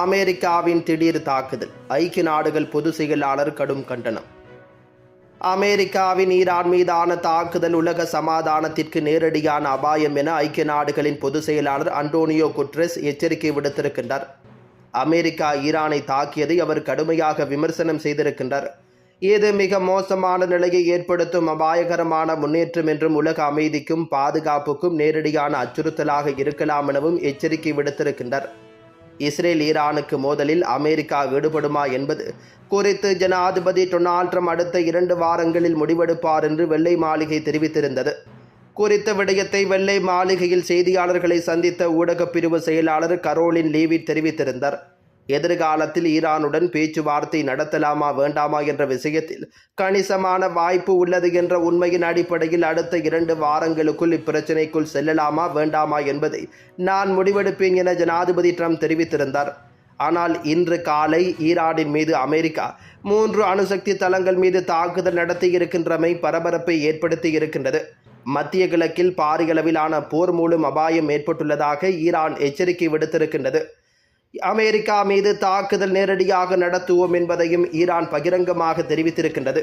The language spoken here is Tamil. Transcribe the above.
அமெரிக்காவின் திடீர் தாக்குதல். ஐக்கிய நாடுகள் பொது செயலாளர் கடும் கண்டனம். அமெரிக்காவின் ஈரான் மீதான தாக்குதல் உலக சமாதானத்திற்கு நேரடியான அபாயம் என ஐக்கிய நாடுகளின் பொதுச் செயலாளர் அண்டோனியோ குட்ரெஸ் எச்சரிக்கை விடுத்திருக்கின்றார். அமெரிக்கா ஈரானை தாக்கியதை அவர் கடுமையாக விமர்சனம் செய்திருக்கின்றார். இது மிக மோசமான நிலையை ஏற்படுத்தும் அபாயகரமான முன்னேற்றம் என்றும் உலக அமைதிக்கும் பாதுகாப்புக்கும் நேரடியான அச்சுறுத்தலாக இருக்கலாம் எனவும் எச்சரிக்கை விடுத்திருக்கின்றார். இஸ்ரேல் ஈரானுக்கு மோதலில் அமெரிக்கா ஈடுபடுமா என்பது குறித்து ஜனாதிபதி டொனால்ட் ட்ரம்ப் அடுத்த இரண்டு வாரங்களில் முடிவெடுப்பார் என்று வெள்ளை மாளிகை தெரிவித்திருந்தது. குறித்த விடயத்தை வெள்ளை மாளிகையில் செய்தியாளர்களை சந்தித்த ஊடகப் பிரிவு செயலாளர் கரோலின் லீவிட் தெரிவித்திருந்தார். எதிர்காலத்தில் ஈரானுடன் பேச்சுவார்த்தை நடத்தலாமா வேண்டாமா என்ற விஷயத்தில் கணிசமான வாய்ப்பு உள்ளது என்ற உண்மையின் அடிப்படையில் அடுத்த இரண்டு வாரங்களுக்குள் இப்பிரச்சினைக்குள் செல்லலாமா வேண்டாமா என்பதை நான் முடிவெடுப்பேன் என ஜனாதிபதி ட்ரம்ப் தெரிவித்திருந்தார். ஆனால் இன்று காலை ஈரானின் மீது அமெரிக்கா மூன்று அணுசக்தி தளங்கள் மீது தாக்குதல் நடத்தியிருக்கின்றமை பரபரப்பை ஏற்படுத்தி இருக்கின்றது. மத்திய கிழக்கில் பாரியளவிலான போர் மூலம் அபாயம் ஏற்பட்டுள்ளதாக ஈரான் எச்சரிக்கை விடுத்திருக்கின்றது. அமெரிக்கா மீது தாக்குதல் நேரடியாக நடத்துவோம் என்பதையும் ஈரான் பகிரங்கமாக தெரிவித்திருக்கின்றது.